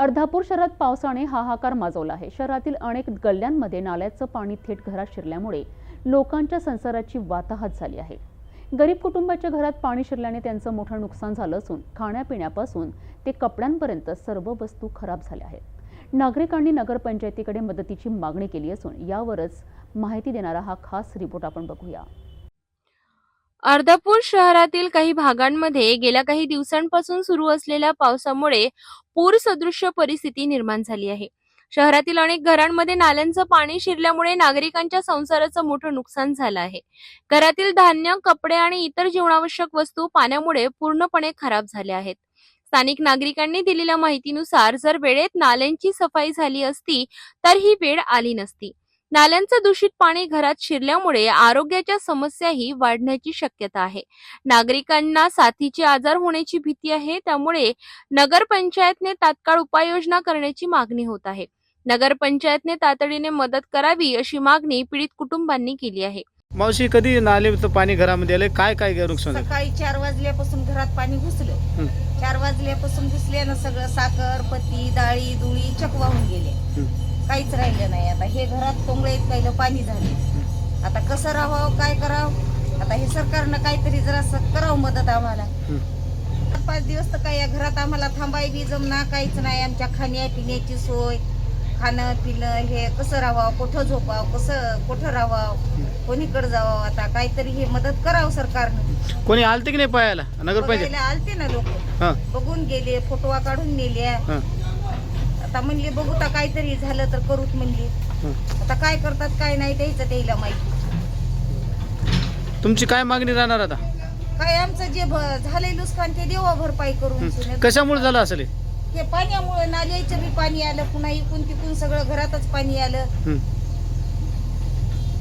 अर्धापूर शहरात पावसाने हाहाकार माजवला आहे. शहरातील अनेक गल्ल्यांमध्ये नाल्याचं पाणी थेट घरात शिरल्यामुळे लोकांच्या संसाराची वाताहत झाली आहे. गरीब कुटुंबाच्या घरात पाणी शिरल्याने त्यांचं मोठं नुकसान झालं असून खाण्यापिण्यापासून ते कपड्यांपर्यंत सर्व वस्तू खराब झाल्या आहेत. नागरिकांनी नगरपंचायतीकडे मदतीची मागणी केली असून यावरच माहिती देणारा हा खास रिपोर्ट आपण बघूया. अर्धापूर शहरातील काही भागांमध्ये गेल्या काही दिवसांपासून सुरू असलेल्या पावसामुळे पूर सदृश्य परिस्थिती निर्माण झाली आहे. शहरातील अनेक घरांमध्ये नाल्यांचं पाणी शिरल्यामुळे नागरिकांच्या संसाराचं मोठं नुकसान झालं आहे. घरातील धान्य कपडे आणि इतर जीवनावश्यक वस्तू पाण्यामुळे पूर्णपणे खराब झाल्या आहेत. स्थानिक नागरिकांनी दिलेल्या माहितीनुसार जर वेळेत नाल्यांची सफाई झाली असती तर ही वेळ आली नसती. नाल्यांचं दूषित पाणी घरात शिरल्यामुळे आरोग्याच्या समस्याही वाढण्याची शक्यता आहे. नागरिकांना साथीचे आजार होण्याची भीती आहे त्यामुळे नगरपंचायतने तात्काळ उपाययोजना करण्याची मागणी होत आहे. नगरपंचायतने तातडीने मदत करावी अशी मागणी पीडित कुटुंबांनी केली आहे. मावशी कधी नालेचं पाणी घरामध्ये आलं? काय काय नुकसान झालं? सकाळी चार वाजल्यापासून घरात पाणी घुसलं. हं. चार वाजल्यापासून घुसल्यानं सगळं साखर पत्ती डाळी दुळी चक वाहून गेले. हं. काहीच राहिलं नाही. आता हे घरात कोंबळे पहिलं पाणी झाले. आता कसं राहावं काय करावं? आता हे सरकारनं काहीतरी जरा करावं मदत आम्हाला. पाच दिवस तर काय या घरात आम्हाला थांबाय बी जमना काहीच नाही. आमच्या खाण्या पिण्याची सोय खाणं पिणं हे कसं राहावं कुठं झोपावं कसं कुठं राहावं कोणीकडे जावं आता काहीतरी हे मदत करावं सरकारनं. कोणी आलते की नाही पाहायला? बघायला आलते ना लोक. बघून गेले फोटोवा काढून नेल्या. आता म्हणले बघू तर काहीतरी झालं तर करूत म्हणले. आता काय करतात काय नाही त्याचं त्याला माहिती तुमची काय मागणी राहणार आता काय आमचं जे भ- झालंय नुकसान ते देवा भरपाई करून. कशामुळे झालं असेल हे? हे पाण्यामुळे नाल्याचं बी पाणी आलं पुन्हा इकून तिकून सगळं घरातच पाणी आलं हं.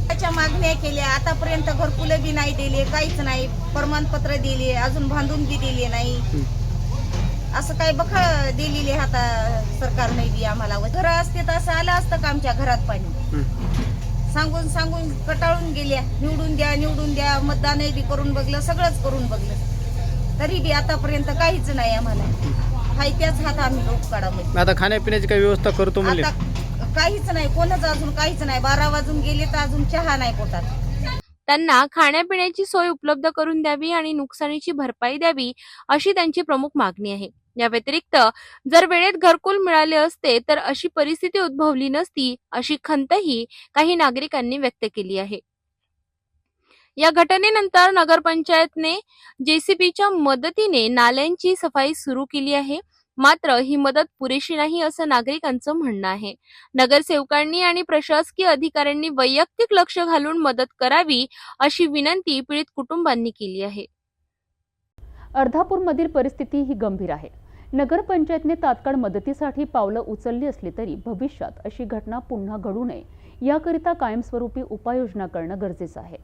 त्याच्या मागण्या केल्या आतापर्यंत घरकुलं बी नाही दिले काहीच नाही प्रमाणपत्र दिले अजून बांधून बी दिले नाही हं. असं काय बघ दिलेली आता सरकारने बी आम्हाला. घर असते तर असं आलं असतं का आमच्या घरात पाणी. सांगून सांगून कटाळून गेल्या. निवडून द्या निवडून द्या मतदानही बी करून बघलं सगळंच करून बघलं. तरी बी आतापर्यंत काहीच नाही आम्हाला. हाय त्याच हात आम्ही लोक काढामध्ये आता खाण्यापिण्याची काही व्यवस्था करतो म्हणले. आता काहीच नाही. कोणच अजून काहीच नाही. बारा वाजून गेले तर अजून चहा नाही पोटात. त्यांना खाण्यापिण्याची सोय उपलब्ध करून द्यावी आणि नुकसानीची भरपाई द्यावी अशी त्यांची प्रमुख मागणी आहे. या व्यतिरिक्त जर वेळेत घरकुल मिळाले असते तर अशी परिस्थिती उद्भवली नसती अशी खंतही काही नागरिकांनी व्यक्त केली आहे. या घटनेनंतर नगरपंचायतने जेसीबीच्या मदतीने नाल्यांची सफाई सुरू केली आहे. मात्र ही मदत पुरेशी नाही असं नागरिकांचं म्हणणं आहे. नगरसेवकांनी आणि प्रशासकीय अधिकाऱ्यांनी वैयक्तिक लक्ष घालून मदत करावी अशी विनंती पीडित कुटुंबांनी केली आहे. अर्धापूरमधील परिस्थिती ही गंभीर आहे. नगरपंचायतने तात्काळ मदतीसाठी पावलं उचलली असली तरी भविष्यात अशी घटना पुन्हा घडू नये याकरिता कायमस्वरूपी उपाययोजना करणं गरजेचं आहे.